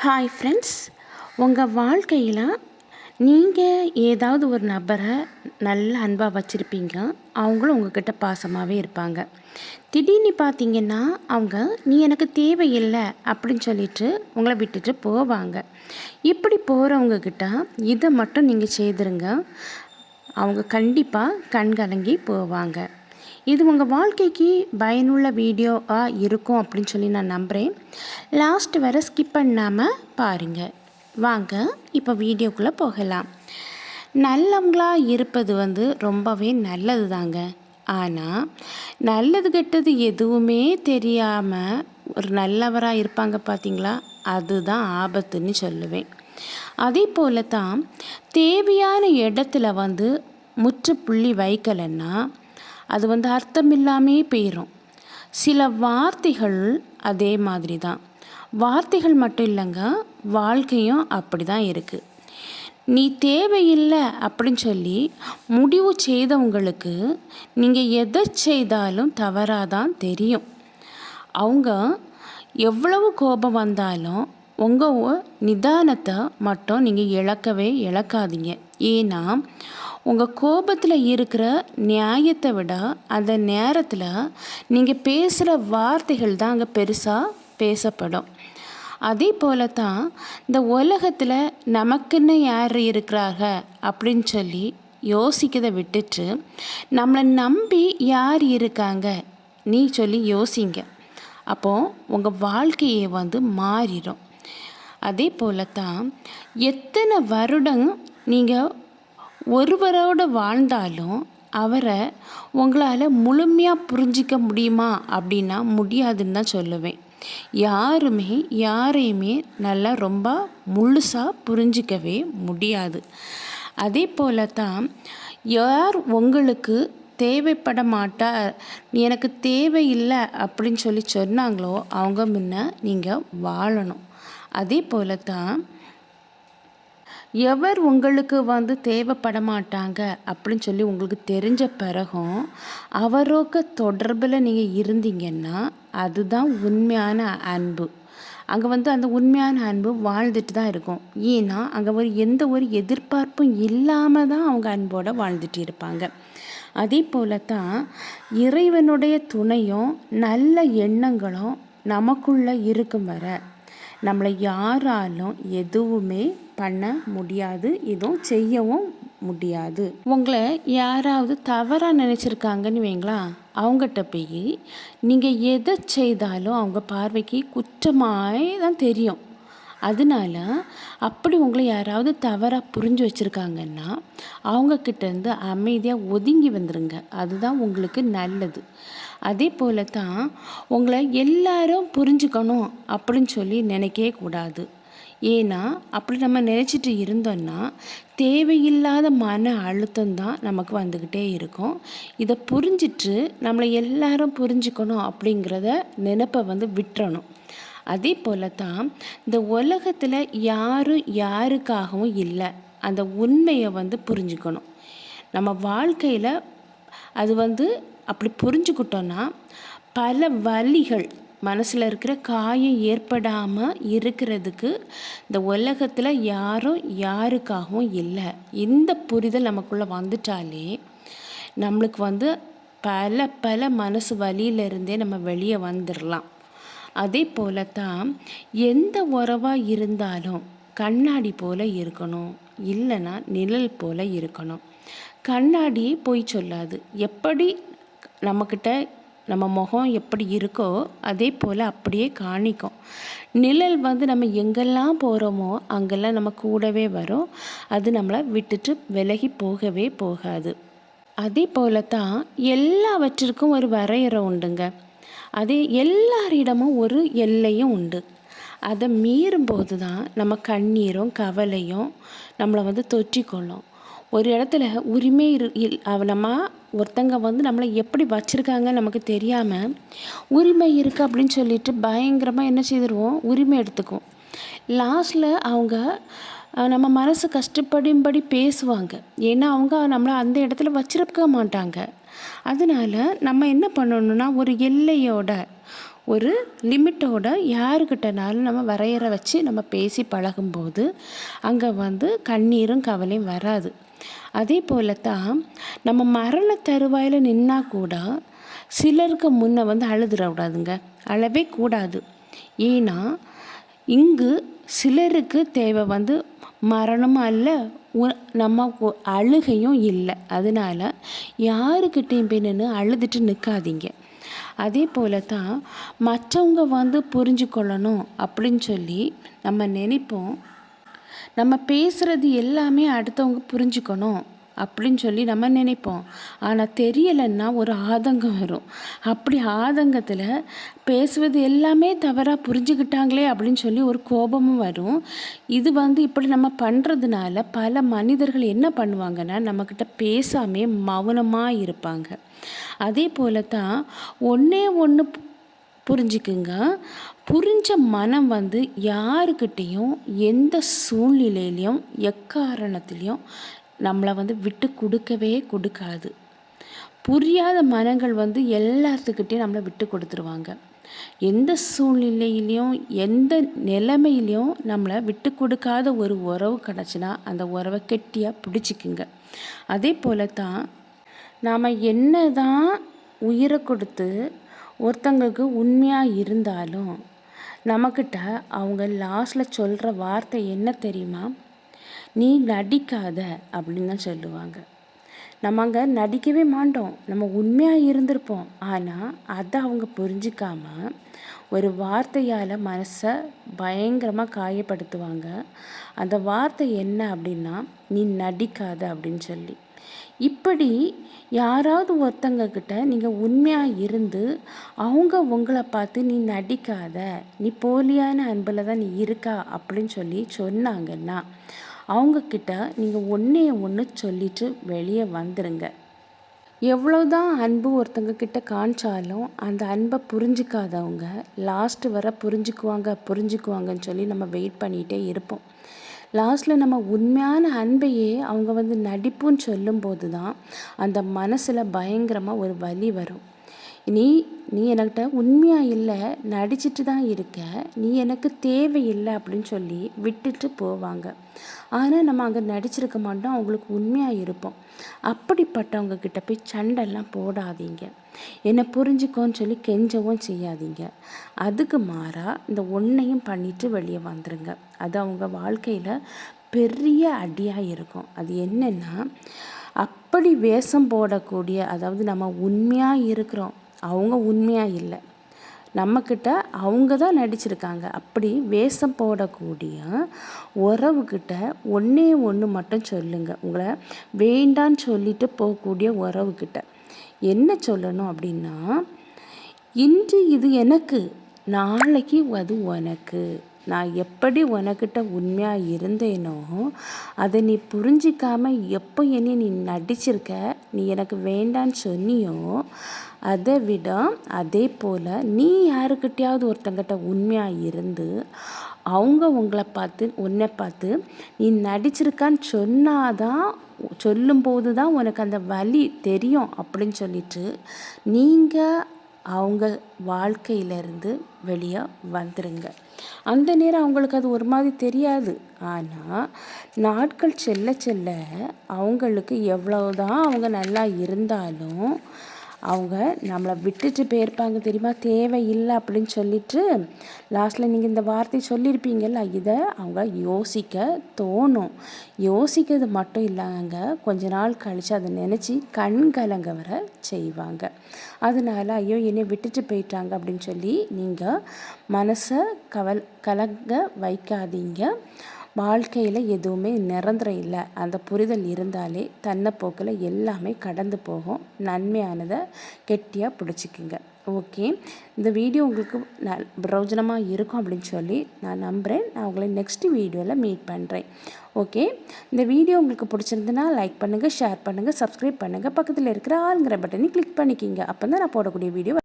Hi friends உங்கள் வாழ்க்கையில் நீங்கள் ஏதாவது ஒரு நபரை நல்ல அன்பாக வச்சுருப்பீங்க. அவங்களும் உங்ககிட்ட பாசமாகவே இருப்பாங்க. திடீர்னு பார்த்தீங்கன்னா அவங்க நீ எனக்கு தேவையில்லை அப்படின்னு சொல்லிட்டு உங்களை விட்டுட்டு போவாங்க. இப்படி போகிறவங்கக்கிட்ட இதை மட்டும் நீங்கள் செய்திருங்க. அவங்க கண்டிப்பாக கண்கலங்கி போவாங்க. இது உங்கள் வாழ்க்கைக்கு பயனுள்ள வீடியோவாக இருக்கும் அப்படின்னு சொல்லி நான் நம்புகிறேன் லாஸ்ட் வரை ஸ்கிப் பண்ணாமல் பாருங்கள் வாங்க இப்போ வீடியோக்குள்ளே போகலாம். நல்லவங்களாக இருப்பது வந்து ரொம்பவே நல்லது தாங்க ஆனால் நல்லது கெட்டது எதுவுமே தெரியாமல் ஒரு நல்லவராக இருப்பாங்க பார்த்தீங்களா அதுதான் ஆபத்துன்னு சொல்லுவேன். அதே போல தான் தேவையான இடத்துல வந்து முற்றுப்புள்ளி வைக்கலைன்னா அது வந்து அர்த்தம் இல்லாமே போயிடும் சில வார்த்தைகள் அதே மாதிரி தான் வார்த்தைகள் மட்டும் இல்லைங்க வாழ்க்கையும் அப்படி தான் இருக்குது நீ தேவையில்லை அப்படின்னு சொல்லி முடிவு செய்தவங்களுக்கு நீங்கள் எதை செய்தாலும் தவறாக தான் தெரியும். அவங்க எவ்வளவு கோபம் வந்தாலும் உங்கள் நிதானத்தை மட்டும் நீங்கள் இழக்கவே இழக்காதீங்க. ஏன்னா உங்கள் கோபத்தில் இருக்கிற நியாயத்தை விட அந்த நேரத்தில் நீங்கள் பேசுகிற வார்த்தைகள் தான் அங்கே பெருசாக பேசப்படும். அதே போல தான் இந்த உலகத்தில் நமக்குன்னு யார் இருக்கிறாங்க அப்படின்னு சொல்லி யோசிக்கிறதை விட்டுட்டு நம்மளை நம்பி யார் இருக்காங்க? நீ சொல்லி யோசிங்க. அப்போது உங்கள் வாழ்க்கையை வந்து மாறிடும். அதே போல தான் எத்தனை வருடம் நீங்கள் ஒருவரோடு வாழ்ந்தாலும் அவரை உங்களால் முழுமையாக புரிஞ்சிக்க முடியுமா அப்படின்னா முடியாதுன்னு தான் சொல்லுவேன். யாருமே யாரையுமே நல்லா ரொம்ப முழுசாக புரிஞ்சிக்கவே முடியாது. அதே போல தான் யார் உங்களுக்கு தேவைப்பட மாட்டார் எனக்கு தேவையில்லை அப்படின்னு சொல்லி சொன்னாங்களோ அவங்க முன்ன நீங்கள் வாழணும். அதே போல தான் எவர் உங்களுக்கு வந்து தேவைப்பட மாட்டாங்க அப்படின்னு சொல்லி உங்களுக்கு தெரிஞ்ச பிறகும் அவரோக்க தொடர்பில் நீங்கள் இருந்தீங்கன்னா அதுதான் உண்மையான அன்பு. அங்கே வந்து அந்த உண்மையான அன்பு வாழ்ந்துட்டு தான் இருக்கும். ஏன்னா அங்கே ஒரு எந்த ஒரு எதிர்பார்ப்பும் இல்லாமல் தான் அவங்க அன்போடு வாழ்ந்துட்டு இருப்பாங்க. அதே போல தான் இறைவனுடைய துணையும் நல்ல எண்ணங்களும் நமக்குள்ளே இருக்கும் வர நம்மளை யாராலும் எதுவுமே பண்ண முடியாது எதுவும் செய்யவும் முடியாது. உங்களை யாராவது தவறாக நினச்சிருக்காங்கன்னு வைங்களா அவங்ககிட்ட போய் நீங்கள் எதை செய்தாலும் அவங்க பார்வைக்கு குற்றமாக தான் தெரியும். அதனால அப்படி உங்களை யாராவது தவறாக புரிஞ்சு வச்சுருக்காங்கன்னா அவங்கக்கிட்டேருந்து அமைதியாக ஒதுங்கி வந்துடுங்க அதுதான் உங்களுக்கு நல்லது. அதே போல தான் உங்களை எல்லாரும் புரிஞ்சுக்கணும் அப்படின்னு சொல்லி நினைக்கவே கூடாது. ஏன்னா அப்படி நம்ம நினச்சிட்டு இருந்தோன்னா தேவையில்லாத மன அழுத்தம் தான் நமக்கு வந்துக்கிட்டே இருக்கும். இதை புரிஞ்சிட்டு நம்மளை எல்லாரும் புரிஞ்சுக்கணும் அப்படிங்கிறத நினப்பை வந்து விட்டுறணும். அதே போல தான் இந்த உலகத்தில் யாரும் யாருக்காகவும் இல்லை. அந்த உண்மையை வந்து புரிஞ்சுக்கணும். நம்ம வாழ்க்கையில் அது வந்து அப்படி புரிஞ்சுக்கிட்டோன்னா பல வழிகள் மனசில் இருக்கிற காயம் ஏற்படாமல் இருக்கிறதுக்கு இந்த உலகத்தில் யாரும் யாருக்காகவும் இல்லை. இந்த புரிதல் நமக்குள்ளே வந்துட்டாலே நம்மளுக்கு வந்து பல பல மனசு வழியிலிருந்தே நம்ம வெளியே வந்துடலாம் அதே போல தான் எந்த உறவாக இருந்தாலும் கண்ணாடி போல் இருக்கணும் இல்லைன்னா நிழல் போல் இருக்கணும். கண்ணாடியே போய் சொல்லாது. எப்படி நம்மக்கிட்ட நம்ம முகம் எப்படி இருக்கோ அதே போல் அப்படியே காணிக்கும். நிழல் வந்து நம்ம எங்கெல்லாம் போகிறோமோ அங்கெல்லாம் நம்ம கூடவே வரும். அது நம்மளை விட்டுட்டு விலகி போகவே போகாது. அதே போல தான் எல்லாவற்றிற்கும் ஒரு வரையறை உண்டுங்க. அதே எல்லாரிடமும் ஒரு எல்லையும் உண்டு. அதை மீறும்போது தான் நம்ம கண்ணீரும் கவலையும் நம்மளை வந்து தொற்றிக்கொள்ளும். ஒரு இடத்துல உரிமை இரு நம்ம ஒருத்தங்க வந்து நம்மளை எப்படி வச்சுருக்காங்க நமக்கு தெரியாமல் உரிமை இருக்குது அப்படின்னு சொல்லிட்டு பயங்கரமாக என்ன செய்திருவோம்? உரிமை எடுத்துக்குவோம். லாஸ்ட்டில் அவங்க நம்ம மனசு கஷ்டப்படும்படி பேசுவாங்க. ஏன்னா அவங்க நம்மளை அந்த இடத்துல வச்சிருக்க மாட்டாங்க. அதனால் நம்ம என்ன பண்ணணும்னா ஒரு எல்லையோட ஒரு லிமிட்டோட யாருக்கிட்டனாலும் நம்ம வரையறை வச்சு நம்ம பேசி பழகும்போது அங்கே வந்து கண்ணீரும் கவலையும் வராது. அதே போல தான் நம்ம மரண தருவாயில் நின்னா கூட சிலருக்கு முன்னே வந்து அழுதுடக்கூடாதுங்க அழவே கூடாது. ஏன்னா இங்கு சிலருக்கு தேவை வந்து மரணமும் அல்ல உ- நம்ம அழுகையும் இல்லை. அதனால யாருக்கிட்டேயும் போய் நின்று அழுதுட்டு நிற்காதீங்க அதே போல தான் மற்றவங்க வந்து புரிஞ்சுக்கொள்ளணும் அப்படின்னு சொல்லி நம்ம நினைப்போம். நம்ம பேசுகிறது எல்லாமே அடுத்தவங்க புரிஞ்சுக்கணும். அப்படின்னு சொல்லி நம்ம நினைப்போம். ஆனால் தெரியலைன்னா ஒரு ஆதங்கம் வரும். அப்படி ஆதங்கத்தில் பேசுவது எல்லாமே தவறாக புரிஞ்சுக்கிட்டாங்களே அப்படின்னு சொல்லி ஒரு கோபமும் வரும். இது வந்து இப்படி நம்ம பண்ணுறதுனால பல மனிதர்கள் என்ன பண்ணுவாங்கன்னா நம்மக்கிட்ட பேசாமே மௌனமாக இருப்பாங்க. அதே போல தான் ஒன்றே ஒன்று புரிஞ்சுக்குங்க. புரிஞ்ச மனம் வந்து யாருக்கிட்டேயும் எந்த சூழ்நிலையிலையும் எக்காரணத்துலேயும் நம்மளை வந்து விட்டு கொடுக்கவே கொடுக்காது. புரியாத மனங்கள் வந்து எல்லாத்துக்கிட்டையும் நம்மளை விட்டு கொடுத்துருவாங்க. எந்த சூழ்நிலையிலையும் எந்த நிலைமையிலையும் நம்மளை விட்டு கொடுக்காத ஒரு உறவு கிடச்சினா அந்த உறவை கெட்டியாக பிடிச்சிக்குங்க. அதே போல தான் நாம் என்ன தான் உயிரை கொடுத்து ஒருத்தங்களுக்கு உண்மையாக இருந்தாலும் நம்மக்கிட்ட அவங்க லாஸ்ட்டில் சொல்கிற வார்த்தை என்ன தெரியுமா? நீ நடிக்காத அப்படின்னு தான் சொல்லுவாங்க. நம்ம அங்கே நடிக்கவே மாட்டோம். நம்ம உண்மையாக இருந்திருப்போம். ஆனால் அதை அவங்க புரிஞ்சிக்காம ஒரு வார்த்தையால் மனசை பயங்கரமாக காயப்படுத்துவாங்க. அந்த வார்த்தை என்ன அப்படின்னா நீ நடிக்காத அப்படின்னு சொல்லி. இப்படி யாராவது ஒருத்தங்க கிட்ட நீங்கள் உண்மையாக இருந்து அவங்க உங்களை பார்த்து நீ நடிக்காத நீ போலியான அன்பில் தான் நீ இருக்கா அப்படின்னு சொல்லி சொன்னாங்கன்னா அவங்கக்கிட்ட நீங்கள் ஒன்றே ஒன்று சொல்லிட்டு வெளியே வந்துடுங்க எவ்வளோதான் அன்பு ஒருத்தங்க கிட்ட காமிச்சாலும் அந்த அன்பை புரிஞ்சுக்காதவங்க லாஸ்ட்டு வர புரிஞ்சுக்குவாங்க புரிஞ்சுக்குவாங்கன்னு சொல்லி நம்ம வெயிட் பண்ணிகிட்டே இருப்போம். லாஸ்ட்டில் நம்ம உண்மையான அன்பையே அவங்க வந்து நடிப்புன்னு சொல்லும்போது தான் அந்த மனசில் பயங்கரமாக ஒரு வலி வரும். நீ நீ எனக்கிட்ட உண்மையாக இல்லை நடிச்சிட்டு தான் இருக்க நீ எனக்கு தேவையில்லை அப்படின்னு சொல்லி விட்டுட்டு போவாங்க. ஆனால் நம்ம அங்கே நடிச்சிருக்க மாட்டோம் அவங்களுக்கு உண்மையாக இருப்போம். அப்படிப்பட்டவங்க கிட்ட போய் சண்டைலாம் போடாதீங்க. என்னை புரிஞ்சுக்கோன்னு சொல்லி கெஞ்சவும் செய்யாதீங்க. அதுக்கு மாறாக இந்த ஒன்றையும் பண்ணிட்டு வெளியே வந்துடுங்க அது அவங்க வாழ்க்கையில் பெரிய அடியாக இருக்கும். அது என்னென்னா அப்படி வேஷம் போடக்கூடிய அதாவது நம்ம உண்மையாக இருக்கிறோம் அவங்க உண்மையாக இல்லை. நம்மக்கிட்ட அவங்க தான் நடிச்சிருக்காங்க. அப்படி வேஷம் போடக்கூடிய உறவுக்கிட்ட ஒன்றே ஒன்று மட்டும் சொல்லுங்கள் உங்களை வேண்டான்னு சொல்லிட்டு போகக்கூடிய உறவுக்கிட்ட என்ன சொல்லணும் அப்படின்னா இன்று இது எனக்கு நாளைக்கு அது உனக்கு. நான் எப்படி உனக்கிட்ட உண்மையாக இருந்தேனோ அதை நீ புரிஞ்சிக்காமல் எப்போ என்னை நீ நடிச்சிருக்க நீ எனக்கு வேண்டான்னு சொன்னியோ அதை விட அதே போல் நீ யாருக்கிட்டையாவது ஒருத்தங்கிட்ட உண்மையாக இருந்து அவங்க உங்களை பார்த்து உன்னை பார்த்து நீ நடிச்சிருக்கான்னு சொன்னாதான் சொல்லும்போது தான் உனக்கு அந்த வலி தெரியும் அப்படின்னு சொல்லிட்டு நீங்கள் அவங்க வாழ்க்கையிலேருந்து வெளியே வந்துடுங்க அந்த நேரம் அவங்களுக்கு அது ஒரு மாதிரி தெரியாது. ஆனால் நாட்கள் செல்ல செல்ல அவங்களுக்கு எவ்வளோ தான் அவங்க நல்லா இருந்தாலும் அவங்க நம்மளை விட்டுட்டு போயிருப்பாங்க தெரியுமா? தேவையில்லை அப்படின்னு சொல்லிட்டு லாஸ்ட்டில் நீங்கள் இந்த வார்த்தை சொல்லியிருப்பீங்கல்ல இதை அவங்க யோசிக்க தோணும். யோசிக்கிறது மட்டும் இல்லாங்க கொஞ்ச நாள் கழித்து அதை நினச்சி கண் கலங்க வர செய்வாங்க. அதனால ஐயோ என்னை விட்டுட்டு போயிட்டாங்க அப்படின்னு சொல்லி நீங்கள் மனசை கவல் கலங்க வைக்காதீங்க. வாழ்க்கையில் எதுவுமே நிரந்தரம் இல்லை. அந்த புரிதல் இருந்தாலே தன்னை போக்கில் எல்லாமே கடந்து போகும். நன்மையானதை கெட்டியாக பிடிச்சிக்குங்க. ஓகே? இந்த வீடியோ உங்களுக்கு ந பிரயோஜனமாக இருக்கும் அப்படின்னு சொல்லி நான் நம்புகிறேன் நான் உங்களை நெக்ஸ்ட் வீடியோவில் மீட் பண்ணுறேன் ஓகே? இந்த வீடியோ உங்களுக்கு பிடிச்சிருந்துன்னா லைக் பண்ணுங்கள் ஷேர் பண்ணுங்கள் சப்ஸ்கிரைப் பண்ணுங்கள் பக்கத்தில் இருக்கிற ஆளுங்கிற பட்டனை கிளிக் பண்ணிக்கிங்க. அப்போ தான் நான் போடக்கூடிய வீடியோ